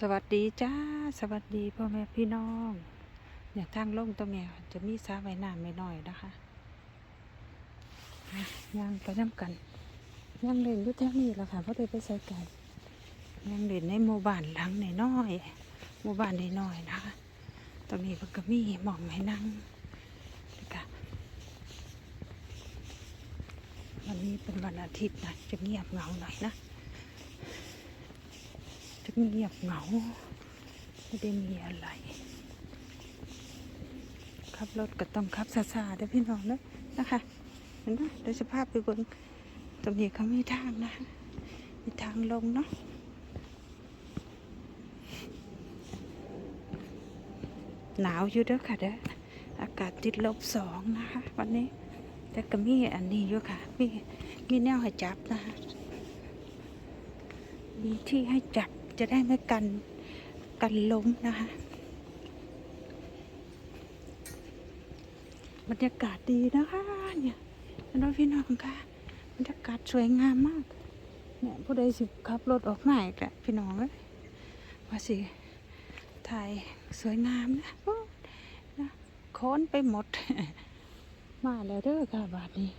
สวัสดีจ้า สวัสดีพ่อแม่พี่น้องเนี่ยทางลงตรงเนี้ยจะมีสระว่าน้ำไม่น้อยนะคะย่างไปน้ำกันย่างเล่นอยู่แถวนี้แหละค่ะเพราะได้ไปใส่ไก่ย่างเล่นในหมู่บ้านหลังน้อยๆหมู่บ้านน้อยนะคะตรงนี้เพิ่นก็มีหม่องให้นั่งนะคะวันนี้เป็นวันอาทิตย์นะจะเงียบเหงาหน่อยนะ เงียบเหงา ไม่ได้มีอะไร ขับรถก็ต้องขับซาๆเด้พี่น้องเด้อนะคะเห็นไหมเดี๋ยวจะพไปบิ่งตรงนี้เขามีทางนะ มีทางลงเนาะหนาวอยู่เด้อค่ะเด้ออากาศติดลบสองนะคะ วันนี้ แต่ก็มีอันนี้อยู่ค่ะ มีมีแนวให้จับนะคะมีที่ให้จับ จะได้ไม่กันกันล้มนะคะบรรยากาศดีนะคะเนี่ยน้องพี่น้องค่ะบรรยากาศสวยงามมากเนี่ยผู้ใดสิขับรถออกมาอีกแหละพี่น้องเอ้ยว่าสิถ่ายสวยงามนะโนะค้นไปหมด มาแล้วเด้อค่ะบาดนี้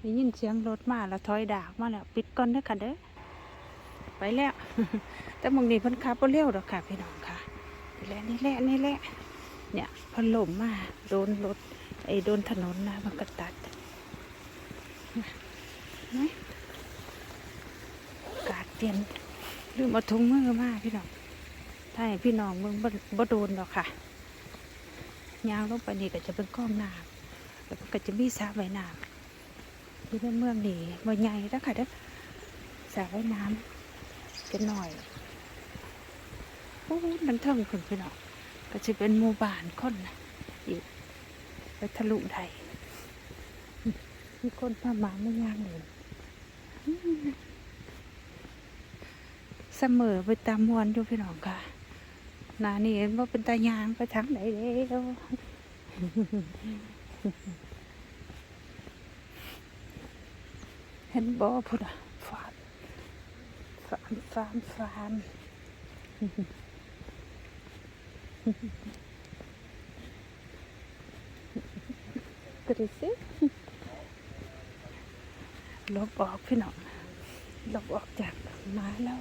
ได้ยินเสียงรถมาแล้วถอยดากมาแล้วปิดก่อนเด้อค่ะเด้อ ไปแล้ว แต่บางทีเพิ่นขับบ่เร็วดอกค่ะพี่น้องค่ะนี่แหละนี่แหละนี่แหละเนี่ยพันหลมมาโดนรถไอ้โดนถนนนะมันก็ตัดไหมอากาศเย็นลืมเอาถุงมือมาพี่น้องถ้าให้พี่น้องมึงบ่โดนดอกค่ะยางลงไปนี่ก็จะเป็นก้องน้ำแล้วก็จะมีสระว่ายน้ำที่ในเมืองนี่บ่ใหญ่แล้วค่ะเด้อสระว่ายน้ำ จะหน่อยโอ้นันเทิงขึ้นไปเนาะก็จะเป็นหมู่บ้านคนนะอีกไปทะลุไทยมีคนพาหมาไม่ย่างเลยเสมอไปตามมวนอยู่พี่น้องค่ะนานี่เห็นว่าเป็นตายางไปทางไหนเด้วเห็นบ่พุ่นอะ ฟาดฟาร์มฟาร์มฟาร์มกระดิสิลบออกพี่น้องลบออกจากไม้แล้ว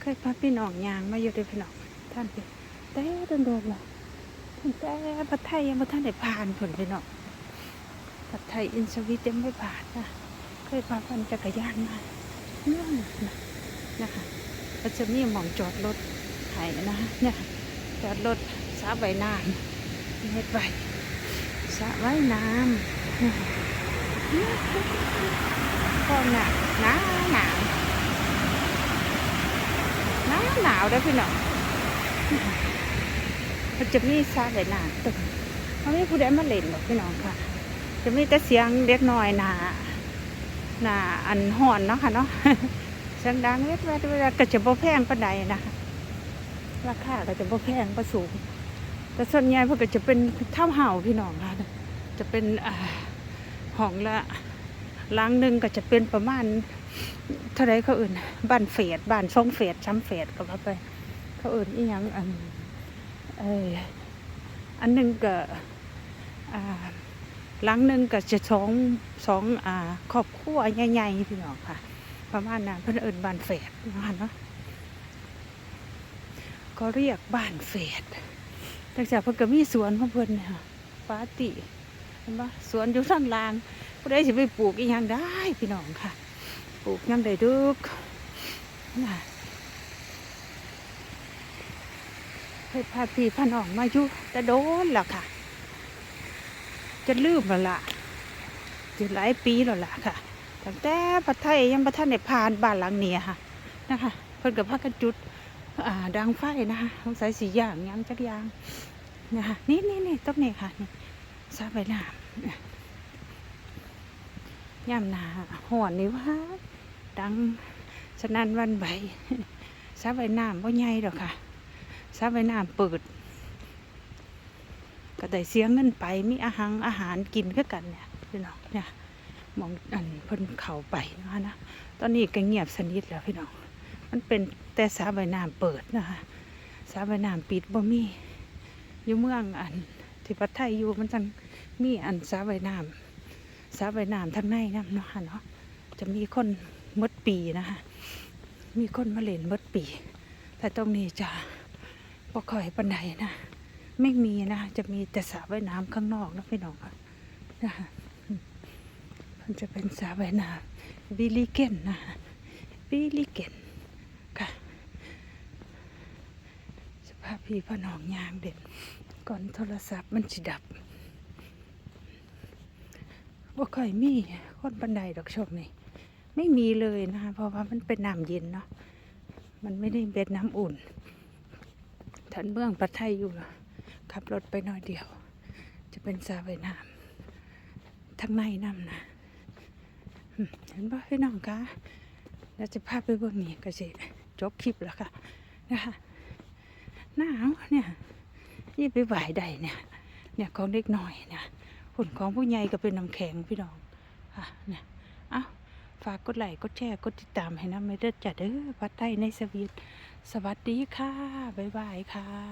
เคยพาพี่น้องยางมาอยู่ด้วยพี่น้องท่านเป็นแต่โดนๆหรอ แต่ผัดไทยยังไม่ทันได้ผ่านผลพี่น้องผัดไทยอินสวิตยังไม่ผ่านนะเคยพาพันจักรยานมาเนื่องนะนะคะก็จะมีหมองจอดรถไถนะเนี่ยจอดรถสระใบน้ำเฮ็ดไว้สระว่ายน้ำก็หนาวหนาวหนาวหนาวหนาวได้พี่น้อง มันจะมีซาใบหนาตึกมันไม่ผู้ใดมาเล่นหรอกพี่น้องค่ะ จะมีแต่เสียงเล็กน้อยหนาหนาอันห่อนเนาะค่ะเนาะเสียงดังเวทเวทเวทก็จะบ่แพงปานใดนะคะราคาก็จะบ่แพงบ่สูง แต่ส่วนใหญ่เพิ่นก็จะเป็นเท่าเห่าพี่น้องค่ะจะเป็นอ่าห้องละล้างหนึ่งก็จะเป็นประมาณเท่าไรเขาอื่นบ้านเฟดบ้านช่องเฟดช้ำเฟดก็ว่าไป เขาอื่นอีหยังอัน เอออันหนึ่งก็อ่าหลังหนึ่งก็จะสองสองอ่าครอบครัวใหญ่ๆพี่น้องค่ะ ประมาณนั้นเพื่อนเอินบ้านเฟดนะคะเนาะก็เรียกบ้านเฟดแต่จากเพิ่นก็มีสวนของเพิ่นเนี่ยค่ะปาติเห็นปะสวนอยู่ด้านลางผู้ใดสิไปปลูกอีหยังได้พี่น้องค่ะ ปลูกยังได้ดึกนะ เค ยพาพี่พาน้องมาอยู่แต่โดนแล้วค่ะ จะลืมแล้วล่ะจะหลายปีแล้วล่ะค่ะตั้งแต่พัทไทยยังพัทานได้ผ่านบ้านหลังเนี้ยค่ะ นะคะเพิ่นกับพากันจุดอ่าดังไฟนะคะสงสัยสีอย่างยังจักอย่างนะคะนี่นี่นี่ต้นนี้ค่ะนี่ซาใบหน้ำย่ำหนาห่อนนี่ว่าดังสนั่นวันไหวซาใบน้ำบ่ใหญ่ดอกค่ะ สระว่ายน้ำเปิด ก็ได้เสียเงินไปมีอาหารอาหารกินคือกันเนี่ยพี่น้องเนี่ยมองอันเพิ่นเขาไปนะคะนะตอนนี้ก็เงียบสนิทแล้วพี่น้องมันเป็นแต่สระว่ายน้ำเปิดนะคะสระว่ายน้ำปิดบ่มีอยู่เมืองอันที่ประเทศไทยอยู่มันจังมีอันสระว่ายน้ำสระว่ายน้ำทางในน้ำเนาะเนาะจะมีคนมดปีนะคะมีคนมาเล่นมดปี แต่ตรงนี้จะ บ่ค่อยปันใดนะ ไม่มีนะ จะมีแต่สระว่ายน้ำข้างนอกนะพี่น้องค่ะนะคะมันจะเป็นสระว่ายน้ำวิลลิเกนนะวิลลิเกนค่ะ สภาพพี่พ่อน้องยางเด่นก่อนโทรศัพท์มันสิดับว่าค่อยมีคนบันไดดอกช่วงนี้ไม่มีเลยนะคะเพราะว่ามันเป็นน้ำเย็นเนาะมันไม่ได้เป็นน้ำอุ่น ทันเบื้องปัทไทยอยู่ละขับรถไปหน่อยเดียว จะเป็นสระว่ายน้ำทั้งในน้ำนะเห็นป่ะพี่น้องคะแล้วจะพาไปเบื้องนี้ก็สิจบคลิปแล้วค่ะนะคะหนาวเนี่ยยี่ไปไหวได้เนี่ย เนี่ยของเล็กน้อยเนี่ยหุ่นของผู้ใหญ่ก็เป็นน้ำแข็งพี่น้องค่ะเนี่ยเอ้าฝากกดไลค์กดแชร์กดติดตามให้นะไม่เด้อจ้ะเด้อพัดไทยในสวีท สวัสดีค่ะ บ๊ายบายค่ะ